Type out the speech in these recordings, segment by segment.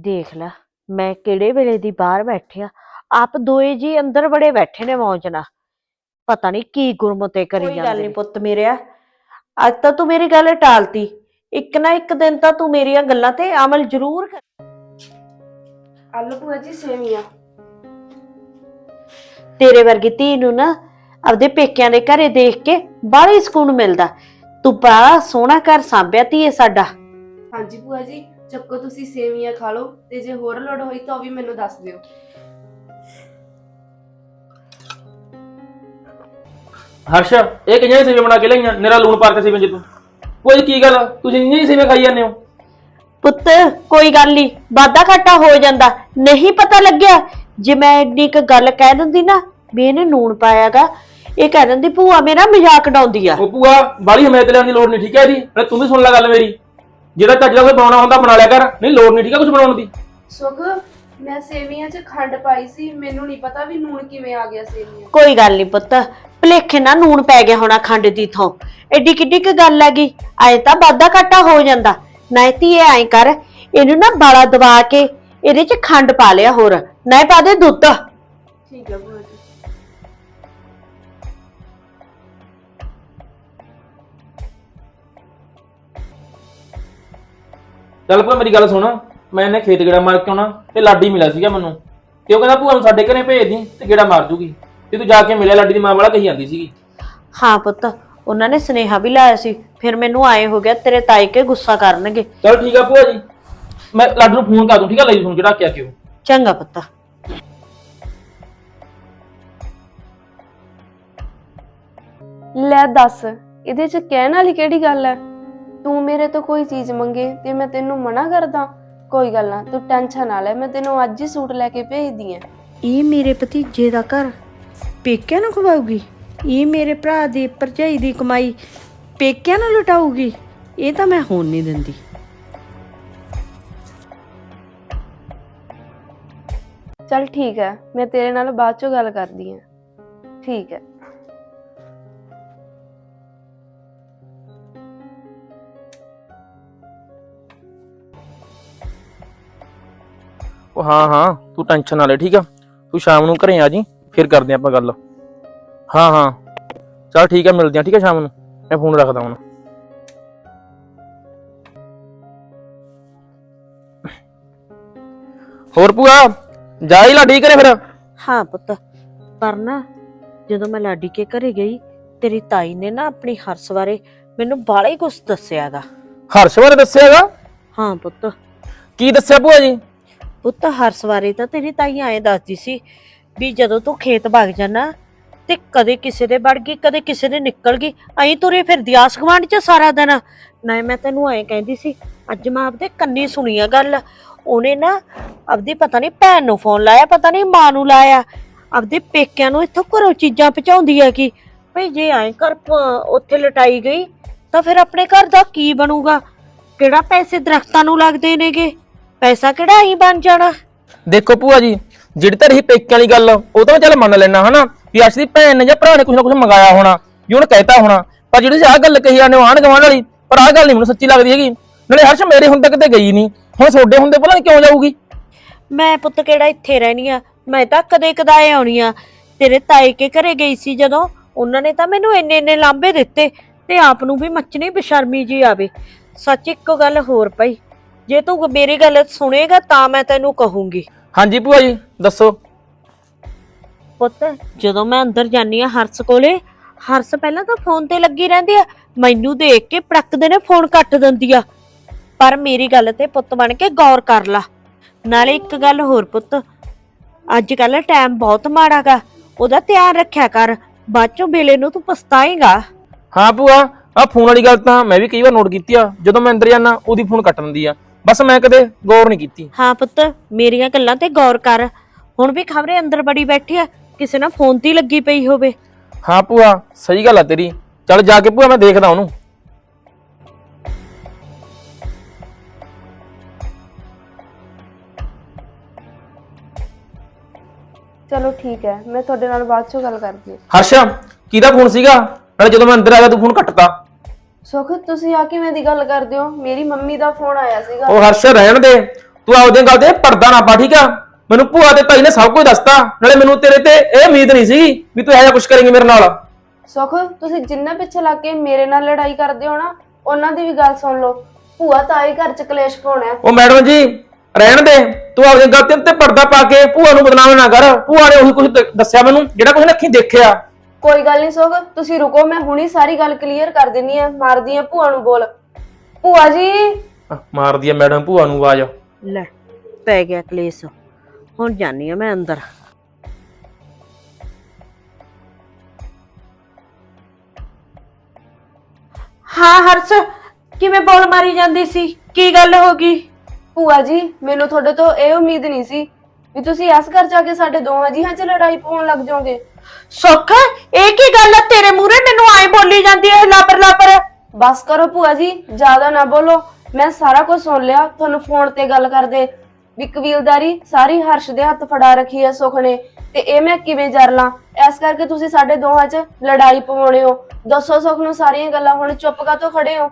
ਦੇਖ ਲੈ ਮੈਂ ਕਿਹੜੇ ਵੇਲੇ ਦੀ ਬਾਹਰ ਬੈਠਿਆ ਆਪ ਦੋਏ ਜੀ ਅੰਦਰ ਬੜੇ ਬੈਠੇ ਨੇ ਮੌਜ ਨਾਲ। ਪਤਾ ਨਹੀਂ ਕੀ ਗੁਰਮਤੇ ਕਰੀ ਕੋਈ ਜਾਂਦੇ ਗੱਲ ਨੇ। ਨਹੀਂ ਪੁੱਤ ਮੇਰਿਆ ਅੱਜ ਤਾਂ ਤੂੰ ਮੇਰੀ ਗੱਲ ਟਾਲਤੀ। ਇੱਕ ਨਾ ਇੱਕ ਦਿਨ ਤਾਂ ਤੂੰ ਮੇਰੀਆਂ ਗੱਲਾਂ ਤੇ ਅਮਲ ਜ਼ਰੂਰ ਕਰ। ਆਲੂ ਭੂਆ ਜੀ ਸੇਵੀਆਂ। ਤੇਰੇ ਵਰਗੀ ਧੀ ਨੂੰ ਨਾ ਆਪਦੇ ਪੇਕਿਆਂ ਦੇ ਘਰੇ ਦੇਖ ਕੇ ਬਾਹਲੀ ਸਕੂਨ ਮਿਲਦਾ। ਤੂੰ ਬੜਾ ਸੋਹਣਾ ਘਰ ਸਾਂਭਿਆ ਧੀਏ ਸਾਡਾ। ਹਾਂਜੀ ਭੂਆ ਜੀ ਚੱਕੋ ਤੁਸੀਂ ਸੇਵੀਆਂ ਖਾ ਲਓ ਤੇ ਜੇ ਹੋਰ ਲੋੜ ਹੋਈ ਤਾਂ ਉਹ ਵੀ ਮੈਨੂੰ ਦੱਸ ਦਿਓ। ਹਰਸ਼ ਇਹ ਕਿੰਨੀਆਂ ਸੇਵੇਂ ਬਣਾ ਕੇ ਲਈਆਂ ਮੇਰਾ ਲੂਣ ਪਾ ਕੇ ਸੇਵੇਂ ਤੂੰ ਕੋਈ ਕੀ ਗੱਲ ਤੁਸੀਂ ਇੰਨੀਆਂ ਹੀ ਸੇਵੇਂ ਖਾਈ ਜਾਂਦੇ ਹੋ? ਪੁੱਤ ਕੋਈ ਗੱਲ ਨਹੀਂ ਵਾਧਾ ਘਾਟਾ ਹੋ ਜਾਂਦਾ। ਨਹੀਂ ਪਤਾ ਲੱਗਿਆ। ਜੇ ਮੈਂ ਇੰਨੀ ਕੁ ਗੱਲ ਕਹਿ ਦਿੰਦੀ ਨਾ ਵੀ ਇਹਨੇ ਨੂਣ ਪਾਇਆਗਾ ਇਹ ਕਹਿ ਦਿੰਦੀ ਭੂਆ ਮੇਰਾ ਮਜ਼ਾਕ ਡਾਉਂਦੀ ਆ। ਉਹ ਭੂਆ ਬਾਲੀ ਹਮਾਇਤ ਲੈਣ ਦੀ ਲੋੜ ਨਹੀਂ ਠੀਕ ਹੈ ਜੀ? ਤੂੰ ਵੀ ਸੁਣ ਲੈ ਗੱਲ ਮੇਰੀ। ਜਿਹੜਾ ਚੱਜ ਦਾ ਕੋਈ ਬਣਾਉਣਾ ਹੁੰਦਾ ਬਣਾ ਲਿਆ ਕਰ। ਨਹੀਂ ਲੋੜ ਨਹੀਂ ਠੀਕ ਹੈ ਕੁਝ ਬਣਾਉਣ ਦੀ। ਸੁਖ ਮੈਂ ਸੇਵੀਆਂ 'ਚ ਖੰਡ ਪਾਈ ਸੀ ਮੈਨੂੰ ਨਹੀਂ ਪਤਾ ਵੀ ਨੂਣ ਕਿਵੇਂ ਆ ਗਿਆ ਸੇਵੀਆਂ। ਕੋਈ ਗੱਲ ਨਹੀਂ ਪੁੱਤ ਭਲੇਖੇ ਨਾਲ ਨੂਣ ਪੈ ਗਿਆ ਹੋਣਾ ਖੰਡ ਦੀ ਥੋਂ। ਐਡੀ ਕਿੱਡੀ ਕੁ ਗੱਲ ਹੈਗੀ ਐ ਤਾਂ ਵਾਧਾ ਘਾਟਾ ਹੋ ਜਾਂਦਾ। ਨਾ ਧੀਏ ਐ ਕਰ ਇਹਨੂੰ ਨਾ ਬਾਲਾ ਦਬਾ ਕੇ ਇਹਦੇ ਚ ਖੰਡ ਪਾ ਲਿਆ ਹੋਰ ਨਾ ਪਾ ਦੇ ਦੁੱਧ। ਠੀਕ ਹੈ ਭੂਆ ਚੱਲ ਭੂਆ ਮੇਰੀ ਗੱਲ ਸੁਣ। ਮੈਂ ਇਹਨੇ ਖੇਤ ਗੇੜਾ ਮਾਰ ਕੇ ਆਉਣਾ ਤੇ ਲਾਡੀ ਮਿਲਿਆ ਸੀਗਾ ਮੈਨੂੰ। ਤੇ ਉਹ ਕਹਿੰਦਾ ਭੂਆ ਨੂੰ ਸਾਡੇ ਘਰੇ ਭੇਜ ਦੀ ਤੇ ਗੇੜਾ ਮਾਰ ਜੂਗੀ। ਤੇ ਤੂੰ ਜਾ ਕੇ ਮਿਲਿਆ ਲਾਡੀ ਦੀ ਮਾਂ ਵਾਲਾ ਕਹੀ ਜਾਂਦੀ ਸੀਗੀ। ਹਾਂ ਪੁੱਤ ਉਹਨਾਂ ਨੇ ਸੁਨੇਹਾ ਵੀ ਲਾਇਆ ਸੀ। ਫਿਰ ਮੈਨੂੰ ਆਏ ਹੋ ਗਿਆ ਤੇਰੇ ਤਾਈ ਕੇ ਗੁੱਸਾ ਕਰਨਗੇ। ਚੱਲ ਠੀਕ ਆ ਭੂਆ ਜੀ। ਮੈਂ ਲਾਡੀ ਨੂੰ ਫੋਨ ਕਰ ਦੂੰ ਠੀਕ ਆ? ਲਈ ਫੋਨ ਜਿਹੜਾ ਕਿਹਾ ਕਿਉਂ ਚੰਗਾ ਪੁੱਤ। ਲੈ ਦੱਸ ਇਹਦੇ 'ਚ ਕਹਿਣ ਵਾਲੀ ਕਿਹੜੀ ਗੱਲ ਹੈ? ਤੂੰ ਮੇਰੇ ਤੋਂ ਕੋਈ ਚੀਜ਼ ਮੰਗੇ ਤੇ ਮੈਂ ਤੈਨੂੰ ਮਨਾ ਕਰਦਾ। ਕੋਈ ਗੱਲ ਨਾ ਤੂੰ ਟੈਨਸ਼ਨ ਨਾ ਲੈ ਮੈਂ ਤੈਨੂੰ ਅੱਜ ਹੀ ਸੂਟ ਲੈ ਕੇ ਭੇਜਦੀ ਆ ਇਹ ਮੇਰੇ ਭਤੀਜੇ ਦਾ ਘਰ ਪੇਕਿਆਂ ਨੂੰ ਖਵਾਉਗੀ ਇਹ ਮੇਰੇ ਭਰਾ ਦੀ ਭਰਜਾਈ ਦੀ ਕਮਾਈ ਪੇਕਿਆਂ ਨੂੰ ਲੁਟਾਊਗੀ? ਇਹ ਤਾਂ ਮੈਂ ਹੋਣ ਨਹੀਂ ਦਿੰਦੀ। ਚੱਲ ਠੀਕ ਹੈ ਮੈਂ ਤੇਰੇ ਨਾਲ ਬਾਅਦ ਚੋਂ ਗੱਲ ਕਰਦੀ ਆ ਠੀਕ ਹੈ। ਉਹ ਹਾਂ ਹਾਂ ਤੂੰ ਟੈਨਸ਼ਨ ਨਾ ਲੈ ਠੀਕ ਆ? ਤੂੰ ਸ਼ਾਮ ਨੂੰ ਘਰੇ ਆ ਜੀ ਫਿਰ ਕਰਦੇ ਆਪਾਂ ਗੱਲ। ਹਾਂ ਹਾਂ। ਚੱਲ ਠੀਕ ਆ ਮਿਲਦੇ ਆ ਠੀਕ ਆ ਸ਼ਾਮ ਨੂੰ। ਮੈਂ ਫੋਨ ਰੱਖਦਾ ਹੁਣ। ਹੋਰ ਭੂਆ ਜਾ ਹੀ ਲਾਡੀ ਘਰੇ ਫਿਰ? ਹਾਂ ਪੁੱਤ। ਪਰ ਨਾ ਜਦੋਂ ਮੈਂ ਲਾਡੀ ਕੇ ਘਰੇ ਗਈ ਤੇਰੀ ਤਾਈ ਨੇ ਨਾ ਆਪਣੀ ਹਰਸ ਬਾਰੇ ਮੈਨੂੰ ਬਾਲਾ ਹੀ ਕੁਝ ਦੱਸਿਆਗਾ। ਹਰਸ਼ ਬਾਰੇ ਦੱਸਿਆਗਾ? ਹਾਂ ਪੁੱਤ। ਕੀ ਦੱਸਿਆ ਭੂਆ ਜੀ? ਪੁੱਤ, ਹਰ ਬਾਰੇ ਤਾਂ ਤੇਰੀ ਤਾਈ ਐਂ ਦੱਸਦੀ ਸੀ ਵੀ ਜਦੋਂ ਤੂੰ ਖੇਤ ਭੱਗ ਜਾਣਾ ਤੇ ਕਦੇ ਕਿਸੇ ਦੇ ਵੜ ਗਈ, ਕਦੇ ਕਿਸੇ ਦੇ ਨਿਕਲ ਗਈ, ਐਂ ਤੁਰੇ ਫਿਰਦੀ ਆਸ ਗੁਆਂਢ ਚ ਸਾਰਾ ਦਿਨ। ਨਾ ਮੈਂ ਤੈਨੂੰ ਐਂ ਕਹਿੰਦੀ ਸੀ, ਅੱਜ ਮੈਂ ਆਪਦੇ ਕੰਨੀ ਸੁਣੀ ਆ ਗੱਲ। ਉਹਨੇ ਨਾ ਆਪਦੀ ਪਤਾ ਨਹੀਂ ਭੈਣ ਨੂੰ ਫੋਨ ਲਾਇਆ, ਪਤਾ ਨਹੀਂ ਮਾਂ ਨੂੰ ਲਾਇਆ। ਆਪਦੇ ਪੇਕਿਆਂ ਨੂੰ ਇੱਥੋਂ ਘਰੋਂ ਚੀਜ਼ਾਂ ਪਹੁੰਚਾਉਂਦੀ ਹੈ ਕਿ, ਭਈ ਜੇ ਐਂ ਕਰ ਉੱਥੇ ਲਟਾਈ ਗਈ ਤਾਂ ਫਿਰ ਆਪਣੇ ਘਰ ਦਾ ਕੀ ਬਣੂਗਾ? ਕਿਹੜਾ ਪੈਸੇ ਦਰਖਤਾਂ ਨੂੰ ਲੱਗਦੇ ਨੇਗੇ? ਪੈਸਾ ਕਿਹੜਾ ਹੀ ਬਣ ਜਾਣਾ? ਦੇਖੋ ਭੂਆ ਜੀ ਜਿਹੜੀ ਤਾਂ ਰਹੀ ਪੇਕਿਆਂ ਵਾਲੀ ਗੱਲ ਉਹ ਤਾਂ ਮੈਂ ਚੱਲ ਮੰਨ ਲੈਣਾ ਹਨਾ? ਵੀ ਅਰਸ਼ ਦੀ ਭੈਣ ਨੇ ਜਾਂ ਭਰਾ ਨੇ ਕੁਝ ਨਾ ਕੁਝ ਮੰਗਾਇਆ ਹੋਣਾ ਵੀ ਉਹਨੇ ਕਹਿਤਾ ਹੋਣਾ। ਪਰ ਜਿਹੜੀ ਆਹ ਗੱਲ ਕਹੀ ਜਾਂਦੇ ਆਣ ਗਵਾਂਢ ਵਾਲੀ ਪਰ ਆਹ ਗੱਲ ਨਹੀਂ ਮੈਨੂੰ ਸੱਚੀ ਲੱਗਦੀ ਹੈਗੀ। ਨਾਲੇ ਹਰਸ਼ ਮੇਰੇ ਹੁਣ ਤੱਕ ਤੇ ਗਈ ਨਹੀਂ। ਹੁਣ ਤੁਹਾਡੇ ਹੁੰਦੇ ਭਲਾ ਨੀ ਕਿਉਂ ਜਾਊਗੀ? ਮੈਂ ਪੁੱਤ ਕਿਹੜਾ ਇੱਥੇ ਰਹਿਣੀ ਆ? ਮੈਂ ਤਾਂ ਕਦੇ ਕਦਾਏ ਆਉਣੀ ਆ। ਤੇਰੇ ਤਾਏ ਕੇ ਘਰੇ ਗਈ ਸੀ ਜਦੋਂ ਉਹਨਾਂ ਨੇ ਤਾਂ ਮੈਨੂੰ ਇੰਨੇ ਇੰਨੇ ਲਾਂਬੇ ਦਿੱਤੇ ਤੇ ਆਪ ਨੂੰ ਵੀ ਮੱਚਣੀ ਬਸ਼ਰਮੀ ਜੀ ਆਵੇ। ਸੱਚ ਇੱਕ ਗੱਲ ਹੋਰ ਪਈ। ਜੇ ਤੂੰ ਮੇਰੀ ਗੱਲ ਸੁਣੇਗਾ ਤਾਂ ਮੈਂ ਤੈਨੂੰ ਕਹੂੰਗੀ। ਹਾਂਜੀ ਭੂਆ ਜੀ ਦੱਸੋ। ਪੁੱਤ ਜਦੋਂ ਮੈਂ ਅੰਦਰ ਜਾਨੀ ਆ ਹਰਸ ਕੋਲੇ ਹਰਸ ਪਹਿਲਾਂ ਤਾਂ ਫੋਨ ਤੇ ਲੱਗੀ ਰਹਿੰਦੀ ਆ ਮੈਨੂੰ ਦੇਖ ਕੇ ਪੜਕਦੇ ਨੇ ਫੋਨ ਕੱਟ ਦਿੰਦੀ ਆ। ਪਰ ਮੇਰੀ ਗੱਲ ਤੇ ਪੁੱਤ ਬਣ ਕੇ ਗੌਰ ਕਰ ਲਾ। ਨਾਲੇ ਇੱਕ ਗੱਲ ਹੋਰ ਪੁੱਤ ਅੱਜ ਕੱਲ ਟਾਈਮ ਬਹੁਤ ਮਾੜਾਗਾ ਉਹਦਾ ਧਿਆਨ ਰੱਖਿਆ ਕਰ ਬਾਅਦ ਚੋਂ ਵੇਲੇ ਨੂੰ ਤੂੰ ਪਛਤਾਏਗਾ। ਹਾਂ ਭੂਆ ਆਹ ਫੋਨ ਵਾਲੀ ਗੱਲ ਤਾਂ ਮੈਂ ਵੀ ਕਈ ਵਾਰ ਨੋਟ ਕੀਤੀ ਆ ਜਦੋਂ ਮੈਂ ਅੰਦਰ ਜਾਣਾ ਉਹਦੀ ਫੋਨ ਕੱਟ ਦਿੰਦੀ ਆ। ਬਸ ਮੈਂ ਕਦੇ ਗੌਰ ਨਹੀਂ ਕੀਤੀ। ਹਾਂ ਪੁੱਤ ਮੇਰੀਆਂ ਗੱਲਾਂ ਤੇ ਗੌਰ ਕਰ। ਹੁਣ ਵੀ ਖਬਰੇ ਅੰਦਰ ਬੜੀ ਬੈਠੀ ਆ ਕਿਸੇ ਨਾਲ ਫੋਨ ਤੇ ਹੀ ਲੱਗੀ ਪਈ ਹੋਵੇ। ਹਾਂ ਭੂਆ ਸਹੀ ਗੱਲ ਆ ਤੇਰੀ। ਚੱਲ ਜਾ ਕੇ ਭੂਆ ਮੈਂ ਦੇਖਦਾ ਉਹਨੂੰ। ਚਲੋ ਠੀਕ ਹੈ ਮੈਂ ਤੁਹਾਡੇ ਨਾਲ ਬਾਅਦ ਚੋਂ ਗੱਲ ਕਰਦੀ ਹਾਂ। ਹਰਸ਼ ਕਿਹਦਾ ਫੋਨ ਸੀਗਾ? ਨਾਲੇ ਜਦੋਂ ਮੈਂ ਅੰਦਰ ਆ ਗਿਆ ਤੂੰ ਫੋਨ ਕੱਟਤਾ। ਸੁਖ ਤੁਸੀਂ ਆ ਕਿਵੇਂ ਦੀ ਗੱਲ ਕਰਦੇ ਹੋ? ਮੇਰੀ ਮੰਮੀ ਦਾ ਫੋਨ ਆਇਆ ਸੀਗਾ। ਉਹ ਹਰਸ਼ ਰਹਿਣ ਦੇ। ਤੂੰ ਆਪਦੀਆਂ ਗੱਲ ਤੇ ਪਰਦਾ ਨਾ ਪਾ ਠੀਕ ਆ? ਮੈਨੂੰ ਭੂਆ ਤੇ ਤਾਈ ਨੇ ਸਭ ਕੁਝ ਦੱਸਤਾ। ਨਾਲੇ ਮੈਨੂੰ ਤੇਰੇ ਤੇ ਇਹ ਉਮੀਦ ਨਹੀਂ ਸੀਗੀ ਵੀ ਤੂੰ ਇਹੋ ਜਿਹਾ ਕੁਝ ਕਰੇਂਗੀ ਮੇਰੇ ਨਾਲ। ਸੁਖ ਤੁਸੀਂ ਜਿੰਨਾ ਪਿੱਛੇ ਲੱਗ ਕੇ ਮੇਰੇ ਨਾਲ ਲੜਾਈ ਕਰਦੇ ਹੋ ਨਾ ਉਹਨਾਂ ਦੀ ਵੀ ਗੱਲ ਸੁਣ ਲਓ। ਭੂਆ ਤਾਂ ਆਏ ਘਰ ਚ ਕਲੇਸ਼ ਪਾਉਣਾ ਹੈ। ਉਹ ਮੈਡਮ ਜੀ ਰਹਿਣ ਦੇ। ਤੂੰ ਆਪਦੀਆਂ ਗੱਲ ਤੇ ਪਰਦਾ ਪਾ ਕੇ ਭੂਆ ਨੂੰ ਬਦਨਾਮ ਨਾ ਕਰ। ਭੂਆ ਨੇ ਉਹੀ ਕੁਝ ਦੱਸਿਆ ਮੈਨੂੰ ਜਿਹੜਾ ਕੁਝ ਨੇ ਅੱਖੀਂ ਦੇਖਿਆ। ਕੋਈ ਗੱਲ ਨਹੀਂ ਸੁਖ ਤੁਸੀਂ ਰੁਕੋ ਮੈਂ ਹੁਣੀ ਸਾਰੀ ਗੱਲ ਕਲੀਅਰ ਕਰ ਦਿੰਨੀ ਆ ਮਾਰਦੀ ਆ ਭੂਆ ਨੂੰ ਬੋਲ। ਭੂਆ ਜੀ! ਆਹ, ਮਾਰਦੀ ਆ ਮੈਡਮ ਭੂਆ ਨੂੰ ਆਵਾਜ਼। ਲੈ ਪੈ ਗਿਆ ਕਲੇਸ਼। ਹੁਣ ਜਾਨੀ ਆ ਮੈਂ ਅੰਦਰ। ਹਾਂ ਹਰਸ ਕਿਵੇਂ ਬੋਲ ਮਾਰੀ ਜਾਂਦੀ ਸੀ? ਕੀ ਗੱਲ ਹੋ ਗਈ? ਭੂਆ ਜੀ ਮੈਨੂੰ ਤੁਹਾਡੇ ਤੋਂ ਇਹ ਉਮੀਦ ਨਹੀਂ ਸੀ ਵੀ ਤੁਸੀਂ ਇਸ ਘਰ ਜਾ ਕੇ ਸਾਡੇ ਦੋਹਾਂ ਜੀਆਂ 'ਚ ਲੜਾਈ ਪਾਉਣ ਲੱਗ ਜਾਓਗੇ। ਸੁੱਖ ਇਹ ਕੀ ਗੱਲ ਆ ਤੇਰੇ ਮੂਹਰੇ ਮੈਨੂੰ ਆਏ ਬੋਲੀ ਜਾਂਦੀ ਐ ਲਾਪਰ ਲਾਪਰ। ਬਸ ਕਰੋ ਭੂਆ ਜੀ ਜ਼ਿਆਦਾ ਨਾ ਬੋਲੋ। ਮੈਂ ਸਾਰਾ ਕੁਝ ਸੁਣ ਲਿਆ ਤੁਹਾਨੂੰ ਫੋਨ ਤੇ ਗੱਲ ਕਰਦੇ। ਵੀ ਕਬੀਲਦਾਰੀ ਸਾਰੀ ਹਰਸ਼ ਦੇ ਹੱਥ ਫੜਾ ਰੱਖੀ ਹੈ ਸੁਖ ਨੇ। ਤੇ ਇਹ ਮੈਂ ਕਿਵੇਂ ਜਰ ਲਾਂ? ਇਸ ਕਰਕੇ ਤੁਸੀਂ ਸਾਡੇ ਦੋਹਾਂ 'ਚ ਲੜਾਈ ਪਵਾਉਣੇ ਹੋ। ਦੱਸੋ ਸੁਖ ਨੂੰ ਸਾਰੀਆਂ ਗੱਲਾਂ ਹੁਣ ਚੁੱਪ ਕਾਤੋਂ ਖੜੇ ਹੋ?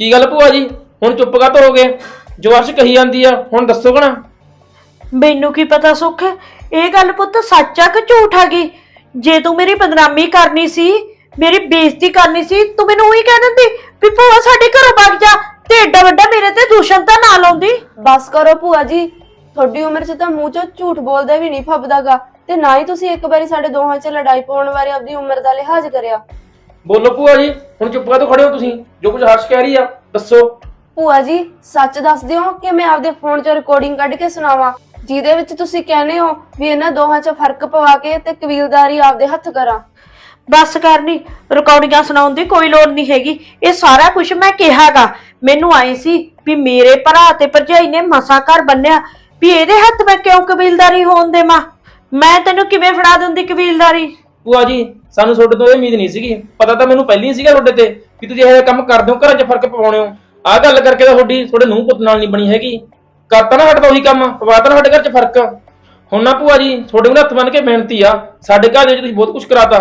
ਕੀ ਗੱਲ ਭੂਆ ਜੀ? ਹੁਣ ਚੁੱਪ ਕਾ ਹੋ ਗਏ? ਜੋ ਅਰਸ਼ ਕਹੀ ਜਾਂਦੀ ਆ ਹੁਣ ਦੱਸੋ ਕਣਾ? ਮੈਨੂੰ ਕੀ ਪਤਾ ਸੁੱਖ? ਇਹ ਗੱਲ ਪੁੱਤ ਸੱਚ ਆ ਕਿ ਝੂਠ ਆ ਗਈ? ਜੇ ਤੂੰ ਮੇਰੀ ਬਦਨਾਮੀ ਕਰਨੀ ਸੀ ਮੇਰੀ ਬੇਇੱਜ਼ਤੀ ਕਰਨੀ ਸੀ ਤੂੰ ਮੈਨੂੰ ਉਹੀ ਕਹਿ ਦਿੰਦੀ ਵੀ ਭੂਆ ਸਾਡੇ ਘਰੋਂ ਭੱਜ ਜਾ ਤੇ ਏਡਾ ਵੱਡਾ ਮੇਰੇ ਤੇ ਦੂਸ਼ਣ ਤਾਂ ਨਾ ਲਾਉਂਦੀ। ਬਸ ਕਰੋ ਭੂਆ ਜੀ ਤੁਹਾਡੀ ਉਮਰ 'ਚ ਤਾਂ ਮੂੰਹ 'ਚੋਂ ਝੂਠ ਬੋਲਦਾ ਵੀ ਨਹੀਂ ਫੱਬਦਾਗਾ ਤੇ ਨਾ ਹੀ ਤੁਸੀਂ ਇੱਕ ਵਾਰੀ ਸਾਡੇ ਦੋਹਾਂ 'ਚ ਲੜਾਈ ਪਾਉਣ ਬਾਰੇ ਆਪਣੀ ਉਮਰ ਦਾ ਲਿਹਾਜ਼ ਕਰਿਆ। ਬੋਲੋ ਭੂਆ ਜੀ ਹੁਣ ਚੁੱਪ ਕਾ ਖੜੇ ਹੋ ਤੁਸੀਂ? ਜੋ ਕੁਝ ਹਰਸ਼ ਕਹਿ ਰਹੀ ਆ ਦੱਸੋ। ਭੂਆ ਜੀ ਸੱਚ ਦੱਸ ਦਿਓ ਕਿ ਮੈਂ ਆਪਦੇ ਫੋਨ 'ਚੋਂ ਰਿਕਾਰਡਿੰਗ ਕੱਢ ਕੇ ਸੁਣਾਵਾਂ। ਜਿਹਦੇ ਵਿੱਚ ਤੁਸੀਂ ਕਹਿੰਦੇ ਹੋ ਵੀ ਇਹਨਾਂ ਦੋਹਾਂ 'ਚ ਫ਼ਰਕ ਪਵਾ ਕੇ ਤੇ ਕਬੀਲਦਾਰੀ ਆਪਦੇ ਹੱਥ ਕਰਾਂ। ਬਸ ਕਰਨੀ ਰਿਕਾਰਡਿੰਗਾਂ ਸੁਣਾਉਣ ਦੀ ਕੋਈ ਲੋੜ ਨਹੀਂ ਹੈਗੀ। ਇਹ ਸਾਰਾ ਕੁਝ ਮੈਂ ਕਿਹਾਗਾ। ਮੈਨੂੰ ਆਏ ਸੀ ਵੀ ਮੇਰੇ ਭਰਾ ਤੇ ਭਰਜਾਈ ਨੇ ਮਸਾ ਘਰ ਬੰਨਿਆ। ਵੀ ਇਹਦੇ ਹੱਥ ਮੈਂ ਕਿਉਂ ਕਬੀਲਦਾਰੀ ਹੋਣ ਦੇਵਾਂ? ਮੈਂ ਤੈਨੂੰ ਕਿਵੇਂ ਫੜਾ ਦਿੰਦੀ ਕਬੀਲਦਾਰੀ? ਭੂਆ ਜੀ ਸਾਨੂੰ ਤੁਹਾਡੇ ਤੋਂ ਇਹ ਉਮੀਦ ਨਹੀਂ ਸੀਗੀ। ਪਤਾ ਤਾਂ ਮੈਨੂੰ ਪਹਿਲਾਂ ਹੀ ਸੀਗਾ ਤੁਹਾਡੇ ਤੇ ਵੀ ਤੁਸੀਂ ਇਹੋ ਜਿਹਾ ਕੰਮ ਕਰਦੇ ਹੋ ਘਰਾਂ 'ਚ ਫ਼ਰਕ ਪਵਾਉਣੇ ਹੋ। ਆਹ ਗੱਲ ਕਰਕੇ ਤਾਂ ਤੁਹਾਡੀ ਤੁਹਾਡੇ ਨੂੰਹ ਪੁੱਤ ਨਾਲ ਨਹੀਂ ਬਣੀ ਹੈਗੀ। ਕਰਤਾ ਨਾ ਹਟਦਾ ਉਹੀ ਕੰਮ ਪਵਾਤਾ ਨਾ ਸਾਡੇ ਘਰ 'ਚ ਫ਼ਰਕ। ਹੁਣ ਨਾ ਭੂਆ ਜੀ ਤੁਹਾਡੇ ਕੋਲ ਹੱਥ ਬੰਨ ਕੇ ਬੇਨਤੀ ਆ ਸਾਡੇ ਘਰ ਦੇ ਵਿੱਚ ਤੁਸੀਂ ਬਹੁਤ ਕੁਝ ਕਰਾਤਾ।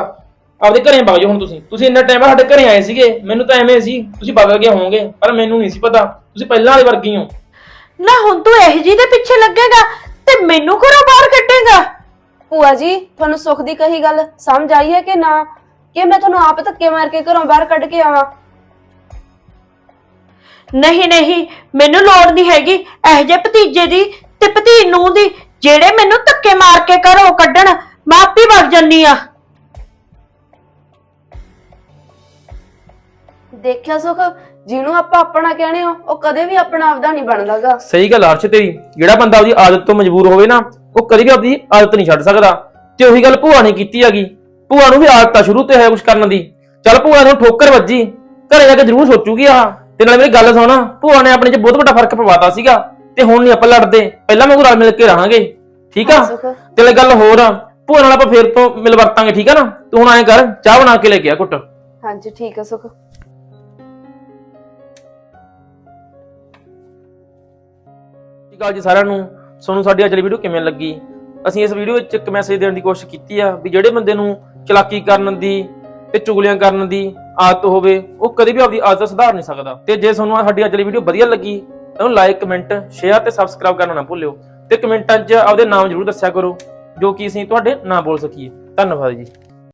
ਆਪਦੇ ਘਰੇ ਵਗ ਜਾਓ ਹੁਣ ਤੁਸੀਂ। ਤੁਸੀਂ ਇੰਨਾ ਟਾਈਮ ਸਾਡੇ ਘਰੇ ਆਏ ਸੀਗੇ ਮੈਨੂੰ ਤਾਂ ਐਵੇਂ ਸੀ ਤੁਸੀਂ ਬਦਲ ਗਏ ਹੋਵੋਗੇ ਪਰ ਮੈਨੂੰ ਨਹੀਂ ਸੀ ਪਤਾ। ਤੁਸੀਂ ਪਹਿਲਾਂ ਵਾਲੇ ਵਰਗੀ ਹੋ। ਨਾ ਹੁਣ ਤੂੰ ਇਹ ਜੀ ਦੇ ਪਿੱਛੇ ਲੱਗੇਗਾ ਤੇ ਮੈਨੂੰ ਘਰੋਂ ਬਾਹਰ ਕੱਢੇਗਾ। ਭੂਆ ਜੀ ਤੁਹਾਨੂੰ ਸੁੱਖ ਦੀ ਕਹੀ ਗੱਲ ਸਮਝ ਆਈ ਹੈ ਕਿ ਨਾ? ਕਿ ਮੈਂ ਤੁਹਾਨੂੰ ਆਪ ਧੱਕੇ ਮਾਰ ਕੇ ਘਰੋਂ ਬਾਹਰ ਕੱਢ ਕੇ ਆਵਾਂ? ਨਹੀਂ ਨਹੀਂ ਮੈਨੂੰ ਲੋੜ ਨਹੀਂ ਹੈਗੀ। ਇਹ ਜੇ ਭਤੀਜੇ ਦੀ ਤੇ ਭਤੀ ਨੂੰ ਦੀ ਜਿਹੜੇ ਮੈਨੂੰ ਧੱਕੇ ਮਾਰ ਕੇ ਘਰੋਂ ਕੱਢਣ ਮੈਂ ਆਪੇ ਵਗ ਜੰਨੀ ਆ ਦੇਖਿਆ ਸੁੱਖ ਜਿਹਨੂੰ ਆਪਾਂ ਆਪਣਾ ਕਹਿੰਦੇ ਹੋ ਉਹ ਕਦੇ ਵੀ ਆਪਣਾ ਆਪਦਾ ਨਹੀਂ ਬਣਦਾਗਾ। ਸਹੀ ਗੱਲ ਅਰਸ਼ ਤੇਰੀ ਜਿਹੜਾ ਬੰਦਾ ਉਹਦੀ ਆਦਤ ਤੋਂ ਮਜਬੂਰ ਹੋਵੇ ਨਾ ਉਹ ਕਦੀ ਵੀ ਆਪਣੀ ਆਦਤ ਨਹੀਂ ਛੱਡ ਸਕਦਾ। ਤੇ ਉਹੀ ਗੱਲ ਭੂਆ ਨੇ ਕੀਤੀ ਹੈਗੀ। ਭੂਆ ਨੂੰ ਵੀ ਆਦਤ ਆ ਸ਼ੁਰੂ ਤੇ ਹੈ ਕੁਝ ਕਰਨ ਦੀ। ਚੱਲ ਭੂਆ ਨੂੰ ਠੋਕਰ ਵੱਜੀ ਘਰੇ ਜਾ ਕੇ ਜ਼ਰੂਰ ਸੋਚੂਗੀ ਆ। ਤੇ ਨਾਲੇ ਮੇਰੀ ਗੱਲ ਸੁਣ ਭੂਆ ਨੇ ਆਪਣੇ 'ਚ ਬਹੁਤ ਵੱਡਾ ਫ਼ਰਕ ਪਵਾਤਾ ਸੀਗਾ ਤੇ ਹੁਣ ਨਹੀਂ ਆਪਾਂ ਲੜਦੇ ਪਹਿਲਾਂ ਮੈਂ ਰਲ ਮਿਲ ਕੇ ਰਹਾਂਗੇ ਠੀਕ ਆ? ਹਾਂ ਸੁਖ। ਤੇ ਨਾਲੇ ਗੱਲ ਹੋਰ ਆ ਭੂਆ ਨਾਲ ਆਪਾਂ ਫੇਰ ਤੋਂ ਮਿਲ ਵਰਤਾਂਗੇ ਠੀਕ ਆ ਨਾ? ਤੂੰ ਹੁਣ ਐਂ ਕਰ ਚਾਹ ਬਣਾ ਕੇ ਲੈ ਕੇ ਆ ਘੁੱਟ। ਹਾਂਜੀ ਠੀਕ ਹੈ ਸੁਖ। ਸਤਿ ਸ਼੍ਰੀ ਅਕਾਲ ਜੀ ਸਾਰਿਆਂ ਨੂੰ। ਤੁਹਾਨੂੰ ਸਾਡੀ ਅੱਜ ਦੀ ਵੀਡੀਓ ਕਿਵੇਂ ਲੱਗੀ? ਅਸੀਂ ਇਸ ਵੀਡੀਓ ਵਿੱਚ ਇੱਕ ਮੈਸੇਜ ਦੇਣ ਦੀ ਕੋਸ਼ਿਸ਼ ਕੀਤੀ ਆ ਵੀ ਜਿਹੜੇ ਬੰਦੇ ਨੂੰ ਚਲਾਕੀ ਕਰਨ ਦੀ ਤੇ ਚੁਗਲੀਆਂ ਕਰਨ ਦੀ ਆਦਤ ਹੋਵੇ, ਉਹ ਕਦੇ ਵੀ ਆਪਦੀ ਆਦਤ ਸੁਧਾਰ ਨਹੀਂ ਸਕਦਾ। ਤੇ ਜੇ ਤੁਹਾਨੂੰ ਸਾਡੀ ਅੱਜ ਦੀ ਵੀਡੀਓ ਵਧੀਆ ਲੱਗੀ, ਤਾਂ ਉਹਨੂੰ ਲਾਈਕ ਕਮੈਂਟ ਸ਼ੇਅਰ ਤੇ ਸਬਸਕ੍ਰਾਈਬ ਕਰਨਾ ਨਾ ਭੁੱਲਿਓ। ਤੇ ਕਮੈਂਟਾਂ 'ਚ ਆਪਦੇ ਨਾਮ ਜ਼ਰੂਰ ਦੱਸਿਆ ਕਰੋ, ਜੋ ਕਿ ਅਸੀਂ ਤੁਹਾਡੇ ਨਾ ਬੋਲ ਸਕੀਏ। ਧੰਨਵਾਦ ਜੀ।